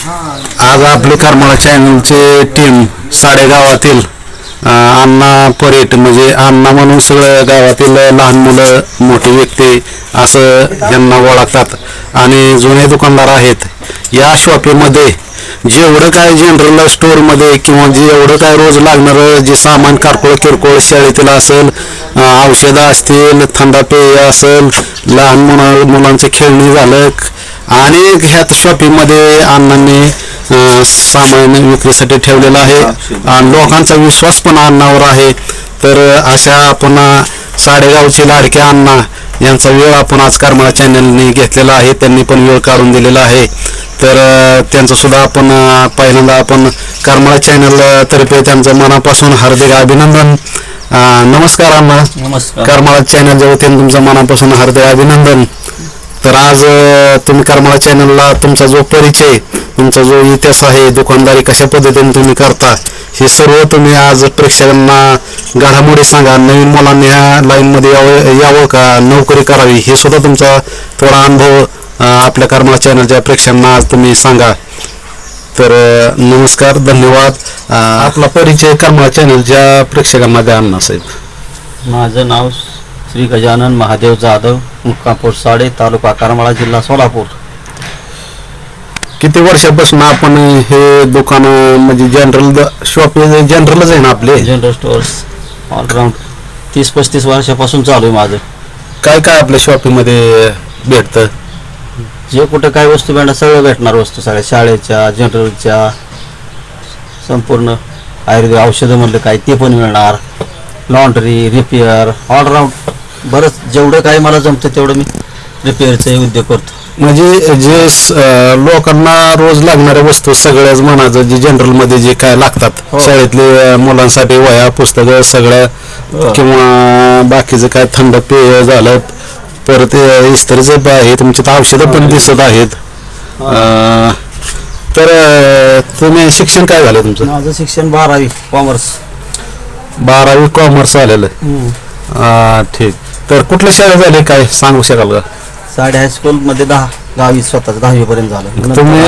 आज आपले करमाळा चॅनलचे टीम साडेगावातील अण्णा परेट म्हणजे अण्णा म्हणून सगळं गावातील लहान मुलं मोठी व्यक्ती असं यांना ओळखतात. आणि जुने दुकानदार आहेत. या शॉपीमध्ये जेवढं काय जनरल स्टोअरमध्ये किंवा जे एवढं काय रोज लागणारं जे सामान कारकोळ किरकोळ शाळेतील असेल औषधं असतील थंडा पेय असेल लहान मुला मुलांचं खेळणी झालं आणि ह्यात शॉपिंगमध्ये अण्णांनी सामान विक्रीसाठी ठेवलेलं आहे. आणि लोकांचा विश्वास पण अण्णावर आहे. तर अशा आपण अं, साडेगावचे लाडके अण्णा यांचा वेळ आपण आज करमाळा चॅनलने घेतलेला आहे. त्यांनी पण वेळ काढून दिलेला आहे. तर त्यांचं सुद्धा आपण पहिल्यांदा आपण करमाळा चॅनल तर्फे त्यांचं मनापासून हार्दिक अभिनंदन. नमस्कार अण्णा. नमस्कार. करमाळा चॅनल वतीने तुमचं मनापासून हार्दिक अभिनंदन. तर आज तुम्ही करमाळा चॅनलला तुमचा जो परिचय तुमचा जो इतिहास आहे दुकानदारी कशा पद्धतीने तुम्ही करता हे सर्व तुम्ही आज प्रेक्षकांना घडामोडी सांगा. नवीन मुलांनी ह्या लाईनमध्ये यावं यावं का? नोकरी करावी? हे सुद्धा तुमचा थोडा अनुभव आपल्या करमाळा चॅनलच्या प्रेक्षकांना आज तुम्ही सांगा. तर नमस्कार धन्यवाद. आपला परिचय करमाळा चॅनलच्या प्रेक्षकांना द्या अण्णासाहेब. माझं नाव श्री गजानन महादेव जाधव मुक्कापूर साडे तालुका करमाळा जिल्हा सोलापूर. किती वर्षापासून आपण हे दुकान म्हणजे जनरल शॉप जनरलच आहे ना आपले? जनरल स्टोअर्स ऑलराऊंड तीस पस्तीस वर्षापासून चालू आहे माझं. काय काय आपल्या शॉपिंगमध्ये भेटतं? जे कुठे काय वस्तू भेटणार सगळं भेटणार वस्तू सगळ्या शाळेच्या जनरलच्या संपूर्ण आयुर्वेद औषधं म्हणलं काय ते पण मिळणार. लॉन्ड्री रिपेअर ऑलराऊंड बरंच जेवढं काय मला जमतं तेवढं मी रिपेअरचे उद्योग करतो. म्हणजे जे स- अं, लोकांना रोज लागणाऱ्या वस्तू सगळ्याच म्हणायचं जे जनरलमध्ये जे काय लागतात. हो. शाळेतले अं, मुलांसाठी वह्या पुस्तकं सगळ्या हो. किंवा बाकीचं काय थंड पेय झालं परत अं, इस्त्रीचं प- आहे तुमची औषधं पण दिसत आहेत. अं, तर अं, तुम्ही शिक्षण काय झालं तुमचं? माझं शिक्षण बारावी कॉमर्स. बारावी कॉमर्स आलेलं हा, ठीक. तर कुठल्या शाळेत झाले? काय सांगू शकाल का? साडे हायस्कूलमध्ये दहा दहावी स्वतःच दहावी पर्यंत झालं तुम्ही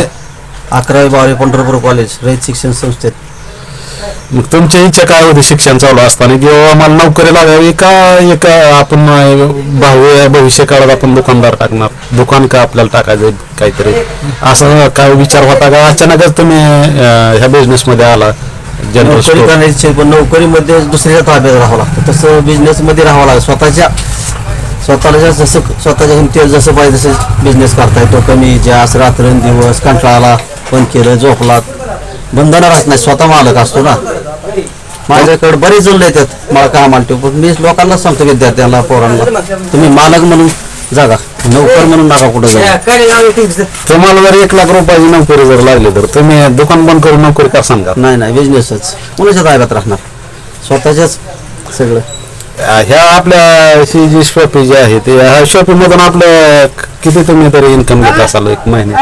अकरावी बारावी पंढरपूर कॉलेज रयत शिक्षण संस्थेत. मग तुमची इच्छा काय होती शिक्षण चालू असताना? किंवा आम्हाला नोकरी लागावी का एक आपण भावी भविष्य काळात आपण दुकानदार टाकणार? दुकान का आपल्याला टाकायचं काहीतरी? असं काय विचार होता का? अचानकच तुम्ही ह्या बिझनेस मध्ये आला. नोकरी करण्याची पण नोकरीमध्ये दुसऱ्याच्या ताब्यात राहावं लागतं. तसं बिझनेसमध्ये राहावं लागतं. स्वतःच्या स्वतःला जसं स्वतःच्या हिमतीवर जसं पाहिजे तसं बिझनेस करता येतो कमी जास्त रात्रंदिवस कंटाळाला पण केलं झोपलात बंधनं राहत नाही स्वतः मालक असतो ना. माझ्याकडे बरेच जण येतात. मला कामाला ठेव पण मी लोकांना सांगतो विद्यार्थ्यांना पोरांना. तुम्ही मालक म्हणून जागा. नोकर म्हणून नका कुठं जागा तुम्हाला जर एक लाख रुपयाची नोकरी जर लागली तर तुम्ही दुकान बंद करून नोकरी का सांगा? नाही नाही बिझनेसच कोणाच्या ताब्यात राहणार? स्वतःच्याच सगळं. ह्या आपल्या ही जी शॉपी जी आहे ते ह्या शॉपी मधून आपलं किती तुम्ही तरी इन्कम घेत असाल एक महिने?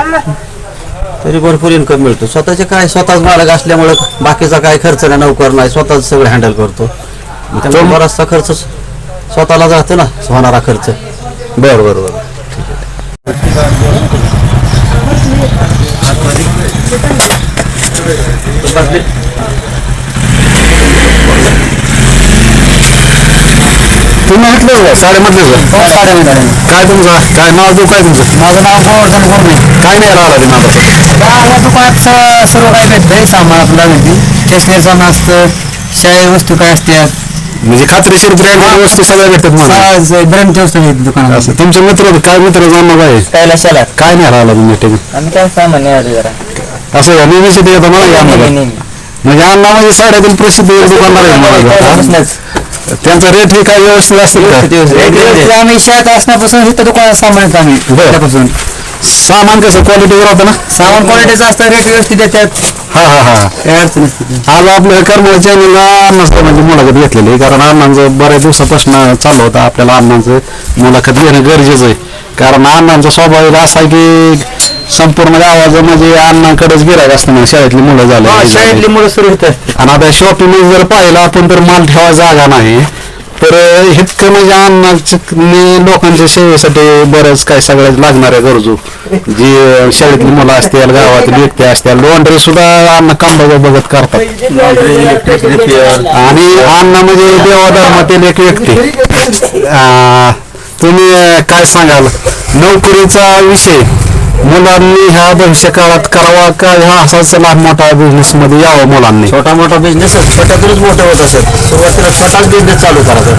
तरी भरपूर इन्कम मिळतो. स्वतःचे काय स्वतःच मालक असल्यामुळे बाकीचा काय खर्च नाही नोकर नाही स्वतःच सगळं हँडल करतो. त्यामुळे बराचसा खर्च स्वतःला जातो ना होणारा खर्च. बर बर बर. तुम्ही म्हटलं का? साडेमधलं का? काय तुमचं? काय नाव देऊ? काय तुमचं? माझं नाव गोवर्धन गोरणे काय नाही राहिला ते नावाचं या दुकानात सर्व काही भेटतंय सामान आपलं लागेल स्टेशनरी सामान असतं शाळे वस्तू काय असतात म्हणजे खात्रीशीर ब्रँड वस्तू सगळ्या भेटतात मला ब्रँडच्या वस्तू आहेत दुकानात असं. तुमचे मित्र काय मित्र जाणं काय कैलाशाला. काय नाही राहिला तुम्ही आम्ही काय सामान्य आहे जरा. असं युनिव्हर्सिटी येतं मला या. म्हणजे अण्णा म्हणजे साड्यातील प्रसिद्ध एक दुकानदार आहे मला. त्यांचा रेट हे काय व्यवस्थित असेल का आम्ही शाळेत असण्यापासून इथं दुकानात सामान येतो आम्ही. त्यापासून. सामान कसं? क्वालिटीवर होतं ना? सामान क्वालिटीचं असतं रेट व्यवस्थित देतात. हा हा हा. काही अडचण नसते आज आपल्या कर्मचारी चॅनलला अण्णाचं म्हणजे मुलाखत घेतलेली आहे. कारण अण्णांचं बऱ्याच दिवसापासून चालू होतं आपल्याला अण्णांचं मुलाखत घेणं गरजेचं आहे. कारण अण्णांचा स्वभाव असा आहे की संपूर्ण गावाचं म्हणजे अण्णांकडेच गिरायक असतं म्हणजे शाळेतली मुलं झाले शाळेतली मुलं सुरू होतात आणि आता शॉपिंग जर पाहिलं आपण तर माल ठेवा जागा नाही. तर इतकं म्हणजे अन्नाची लोकांच्या सेवेसाठी बरंच काय सगळ्या लागणाऱ्या गरजू. जी शाळेतली मुलं असतील गावातील व्यक्ती असतील लोंढरी सुद्धा अन्न कांबा बघत करतात. आणि अन्न म्हणजे देवाधर्मातील एक व्यक्ती. तुम्ही काय सांगाल? नोकरीचा विषय. मुलांनी ह्या भविष्य काळात करावा का? ह्या असाच लहान मोठा बिझनेस मध्ये यावं मुलांनी. छोटा मोठा बिझनेस छोट्यातूनच मोठे होत असेल. सुरुवातीला छोटाच बिझनेस चालू करायचा.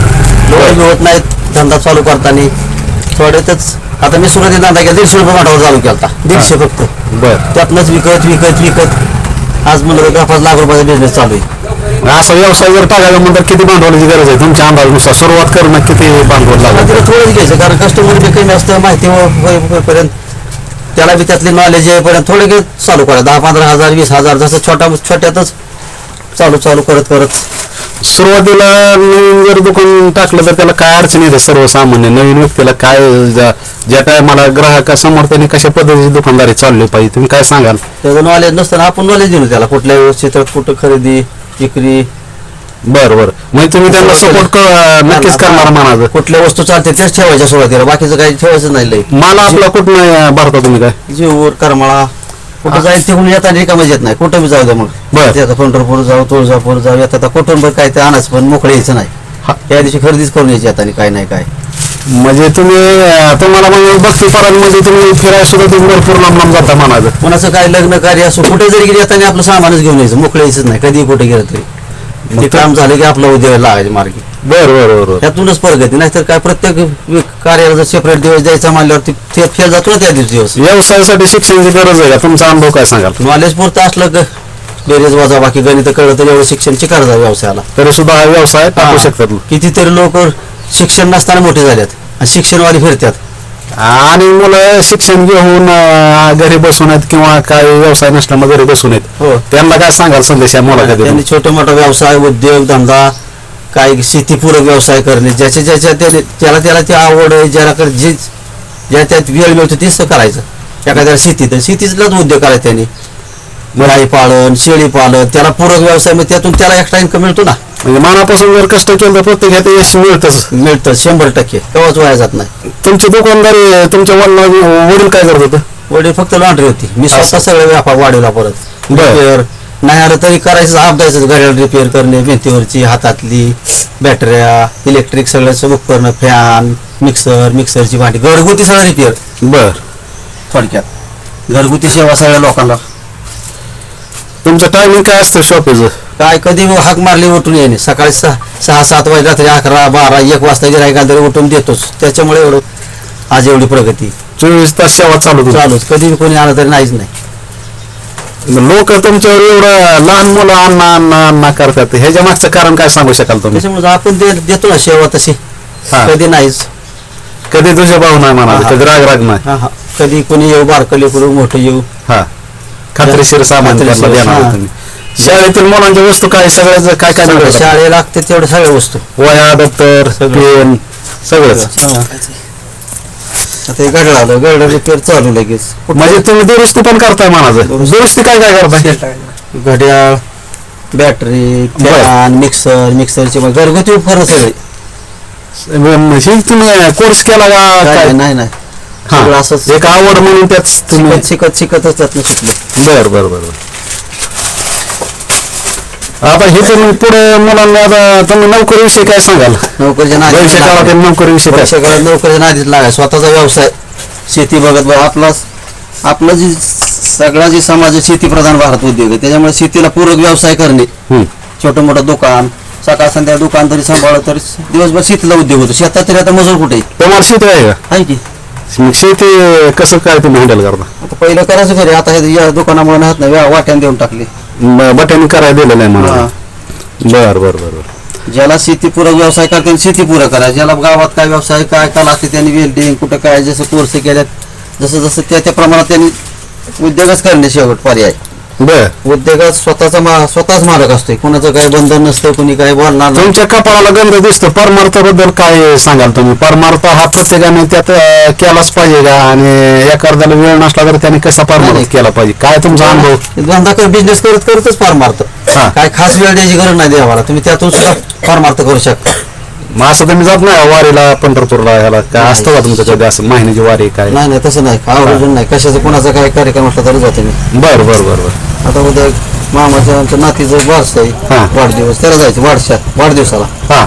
लोक होत नाहीत धंदा चालू करताना. थोड्यातच आता मी सुरुवातीला धंदा केला दीडशे रुपये माठावर चालू केला दीडशे फक्त. बर. त्यातनंच विकत विकत विकत. आज म्हणलं तर पाच लाख रुपयाचा बिझनेस चालू आहे. असा व्यवसाय जर टाकायचा म्हणतात किती भांडवलाची गरज आहे? तुमच्या अंदाजानुसार सुरुवात करणं किती भांडवल लागेल? तिला थोडंच घ्यायचं कारण कस्टमर बी कमी असतं माहिती होईपर्यंत त्याला बी त्यातली नॉलेज येईपर्यंत थोडे घे चालू करा. दहा पंधरा हजार वीस हजार जसं छोटा छोट्यातच चालू चालू करत करत. सुरुवातीला नवीन जर दुकान टाकलं तर त्याला काय अडचण येते सर्वसामान्य नवीन व्यक्तीला काय ज्या- ज्या टायमाला ग्राहकासमोर त्यांनी कशा पद्धतीची दुकानदारी चालली पाहिजे तुम्ही काय सांगाल? त्याचं नॉलेज नसताना आपण नॉलेज देऊ त्याला. कुठल्या व्यवस्थित कुठं खरेदी विक्री बर बर. म्हणजे तुम्ही त्यांना सपोर्ट नक्कीच करणार म्हणाचं कुठल्या वस्तू चालते तेच ठेवायच्या सुरुवातीला. बाकीचं काही ठेवायचं नाही लई. मला आपला कुठं भरता तुम्ही काय? जीवर करमाळा कुठं जाईल तिकडून येताना रिकामं येत नाही. कुठं बी जाऊ द्या मग. बर. ते आता पंढरपूर जाऊ तुळजापूर जाऊ येतात कुठून बघ काय ते आणायचं पण मोकळे यायचं नाही. हा. त्या दिवशी खरेदीच करून यायची आता काय नाही काय. म्हणजे तुम्ही तुम्हाला म्हणजे भक्ती म्हणजे तुम्ही फिरायला सुद्धा तुम्ही भरपूर लांब लांब जाता म्हणाचं कोणाचं काय लग्न कार्य असो कुठे जरी गेले येताना आपलं सामानच घेऊन यायचं. मोकळे यायचं नाही. कधी कुठे गेलं तरी. ते काम झालं की आपलं उद्या लागायचे मार्गी. बर बर बर त्यातूनच प्रगती नाहीतर काय प्रत्येक कार्याला जर सेपरेट दिवस द्यायचा मानल्यावरती ते फेल जातो ना त्या दिवशी दिवस. व्यवसायासाठी शिक्षणाची गरज आहे का? तुमचा अनुभव काय सांगाल? नॉलेज पुरतं असलं क बेरेज वजा बाकी गणित कळलं तर एवढं शिक्षणची गरज आहे व्यवसायाला. तरी सुद्धा हा व्यवसाय टाकू. शकतात कितीतरी लोक शिक्षण नसताना मोठे झालेत आणि शिक्षणवाली फिरतात. आणि मुलं शिक्षण घेऊन अं, घरी बसून आहेत किंवा काय व्यवसाय नसल्यामुळे घरी बसून आहेत. हो. त्यांना काय सांगाल संदेश या मुलाखतीतून? त्यांनी छोटे मोठा व्यवसाय उद्योग धंदा काही शेतीपूरक व्यवसाय करणे ज्याच्या ज्याच्या त्याने त्याला त्याला ती आवड आहे ज्याला जी ज्या त्यात वेळ मिळतो तीच करायचं. एखाद्याला शेतीत आहे, शेतीतलाच उद्योग करायचा त्यांनी. गाई पालन शेळी पालन त्याला पूरक व्यवसाय मग त्यातून त्याला एक्स्ट्रा इन्कम मिळतो ना. म्हणजे मनापासून जर कष्ट केलं तर प्रत्येक ह्यात यश मिळतच. मिळतं शंभर टक्के. केव्हाच वाया जात नाही. तुमची दुकानदारी तुमच्या वडिला वडील काय करत होतं? वडील फक्त लॉन्ड्री होती. मी स्वतः सगळे व्यापार वाढवला परत. बर. रिपेअर नाही आलं तरी करायचं आपदायचं घड्याळ रिपेअर करणे भिंतीवरची हातातली बॅटऱ्या इलेक्ट्रिक सगळ्याचं उपकरणं फॅन मिक्सर मिक्सरची भांडी. घरगुती सगळं रिपेअर बर. थोडक्यात. घरगुती सेवा सगळ्या लोकांना. तुमचं टायमिंग काय असतं शॉपीचं काय कधी हाक मारली उठून येणे सकाळी सहा सहा सात वाजे रात्री अकरा बारा एक वाजता गिरायका तरी उठून देतोच. त्याच्यामुळे एवढं आज एवढी प्रगती. चोवीस तास सेवा चालू. चालूच. कधी कोणी आलं तरी नाहीच नाही. लोक तुमच्यावर एवढं लहान मुलं अण्णा अण्णा अण्णा करतात. ह्याच्या मागचं कारण काय सांगू शकाल तुम्ही? त्याच्यामुळे आपण दे- देतो ना सेवा तशी हा. कधी नाहीच. कधी तुझे भाऊ नाही म्हणा हा. कधी राग राग नाही. हा हा. कधी कोणी येऊ बारकले करून मोठं येऊ. हा. खात्रीशीर सामान खात्रीशीर, त्यांना देणार हा. तुम्ही शाळेतील मुलांच्या वस्तू काय सगळ्याच काय काय सगळं? शाळे लागते तेवढ्या सगळ्या वस्तू वह्या दप्तर सगळं. पेन सगळंच हा. आता हे घड्याळ आलं रिपेअर चालू लगेच म्हणजे तुम्ही दुरुस्ती पण करताय म्हणाचं दुरुस्ती. काय काय करताय घड्याळ बॅटरी बरं. फॅन मिक्सर मिक्सरचे मग घरगुती उपकरण सगळे हे तुम्ही कोर्स केला का काय काय नाही नाही हा. सगळं असंच एक आवड म्हणून त्याच तुम्ही शिकत शिकत शिकतच त्यातनं शिकलो बर बर बर बर. आता हे तुम्ही पुढे मुलांना आता तुम्ही नोकरीविषयी काय सांगाल? नोकरीच्या भविष्य काळात नादीत नोकरीविषयी काय? भविष्य काळात नोकरीच्या नादीत लागाय स्वतःचा व्यवसाय शेती बघत बघ. आपला आपलं जी सगळा जी समाज आहे शेतीप्रधान भारत उद्योग आहे. त्याच्यामुळे शेतीला पूरक व्यवसाय करणे. हम्म. छोटं मोठं दुकान सकाळ संध्या दुकान तरी सांभाळलं तरी दिवसभर शेतीला उद्योग होतो. शेतात तरी आता मजूर कुठे? आहे? तुम्हाला शेती आहे का? आहे की? मग शेती कसं काय तुम्ही हँडल करता? आता पहिलं करायचं घरी आता हे या दुकानामुळे नाहीत ना वाट्यान देऊन टाकले. ब- बटन करायला दिलेलं आहे म्हणा. बर बर बर बर. ज्याला शेतीपूरक व्यवसाय करते त्यांनी शेतीपूरक करा. ज्याला गावात काय व्यवसाय काय कला असते त्यांनी वेल्डिंग कुठं काय जसं कोर्स केल्यात जसं जसं त्या त्या प्रमाणात त्यांनी उद्योगच करणे शेवट पर्याय. बर. उद्योगात स्वतःचा मा- स्वतःच मालक असतोय. कोणाचं काही बंधन नसतं कोणी काही बोलणार नाही. तुमच्या कपाळाला गंध दिसतो. परमार्थाबद्दल काय सांगाल तुम्ही? परमार्थ हा प्रत्येकाने त्यात अं, केलाच पाहिजे का? आणि एखाद्याला वेळ नसला तर त्याने कसा नाही, परमार्थ. केला पाहिजे? काय तुमचा अनुभव? धंदा कर बिझनेस करत करतच फार मारत हा. काय खास वेळ द्यायची गरज नाही देवाला. तुम्ही त्यातून सुद्धा फार मारत करू शकता. मग असं तुम्ही जात नाही वारीला पंढरपूरला ह्याला? काय असतं का तुमचं कधी असं? महिन्याची वारी काय? नाही नाही तसं नाही. आवर्जून नाही. कशाचं कोणाचा काही कार्यक्रम असला तरी जातो मी. बर बर बर बर. आता उद्या मामाच्या आमच्या नातीचं बारस हा. आहे वाढदिवस. त्याला जायचं वाढशात वाढदिवसाला. हा.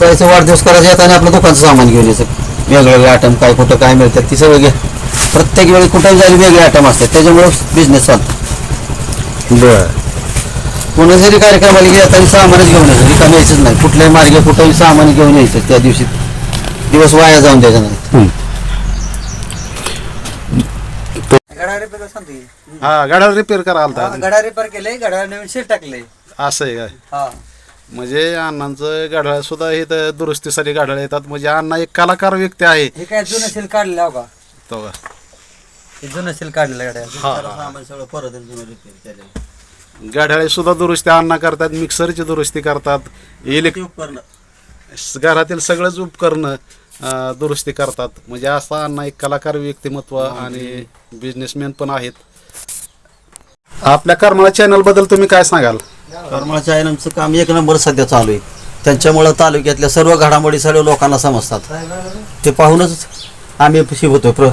जायचं वाढदिवस करायचं येताना आपलं दुकानचं सामान घेऊन यायचं. वेगवेगळे आयटम काय कुठं काय मिळतात ती सगळं घ्या. प्रत्येक वेळी कुठं जायला वेगळे आयटम असतात त्याच्यामुळे बिझनेस चालतो. बर. कोणा जरी कार्यक्रमाला गेला तरी सामानच घेऊन यायचं रिकाम यायचंच नाही. कुठल्याही मार्गे कुठंही सामान घेऊन यायचं त्या दिवशी. दिवस वाया जाऊन द्यायचा नाही. रिपेअर सांगतो. की. हा गाड्या रिपेअर करा आलता गडा रिपेअर केले गडा नवीन शेट टाकले असं आहे काय? हा. म्हणजे अण्णांचं गाड्या सुद्धा हे तर दुरुस्तीसाठी गाड्या येतात. म्हणजे अण्णा एक कलाकार व्यक्ती आहे. हे काय जुनं सेल काढलं हो का? तो का. हे जुनं सेल काढलेलं गड्या. सामान सगळं परत रिपेअर केलेलं गाड्या सुद्धा दुरुस्ती अण्णा करतात मिक्सरची दुरुस्ती करतात. इलेक्ट्रिक उपकरणं. घरातील सगळंच उपकरणं. अं, दुरुस्ती करतात. म्हणजे असा अण्णा एक कलाकार व्यक्तिमत्व आणि बिझनेसमॅन पण आहेत. आपल्या करमाळा चॅनलबद्दल तुम्ही काय सांगाल? करमाळच्या आयनमचं काम एक नंबर सध्या चालू आहे. त्यांच्यामुळं तालुक्यातल्या सर्व घडामोडी सर्व लोकांना समजतात. ते पाहूनच आम्ही शिवतो प्र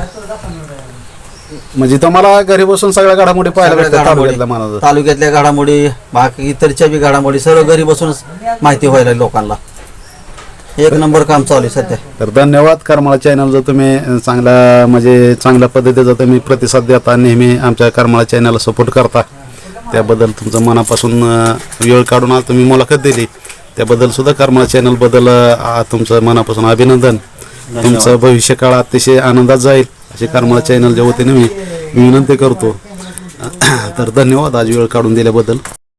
म्हणजे तुम्हाला घरी बसून सगळ्या घडामोडी पाहायला सगळ्या भेटतात घडामोडी. तालुक्यातल्या मनात तालुक्यातल्या घडामोडी बाकी इतरच्या बी घडामोडी सर्व घरी बसूनच माहिती व्हायला लोकांना. एक नंबर काम चालू आहे सध्या. तर धन्यवाद करमाळा चॅनल जर तुम्ही अं, चांगल्या म्हणजे चांगल्या पद्धतीचा तुम्ही प्रतिसाद देता नेहमी आमच्या करमाळा चॅनलला सपोर्ट करता. त्याबद्दल तुमचं मनापासून वेळ काढून आज तुम्ही मुलाखत दिली. त्याबद्दल सुद्धा करमाळा चॅनलबद्दल तुमचं मनापासून अभिनंदन. तुमचं भविष्य काळ अतिशय आनंदात जाईल अशी करमाळा चॅनलच्या वतीने मी विनंती करतो. तर धन्यवाद. आज वेळ काढून दिल्याबद्दल.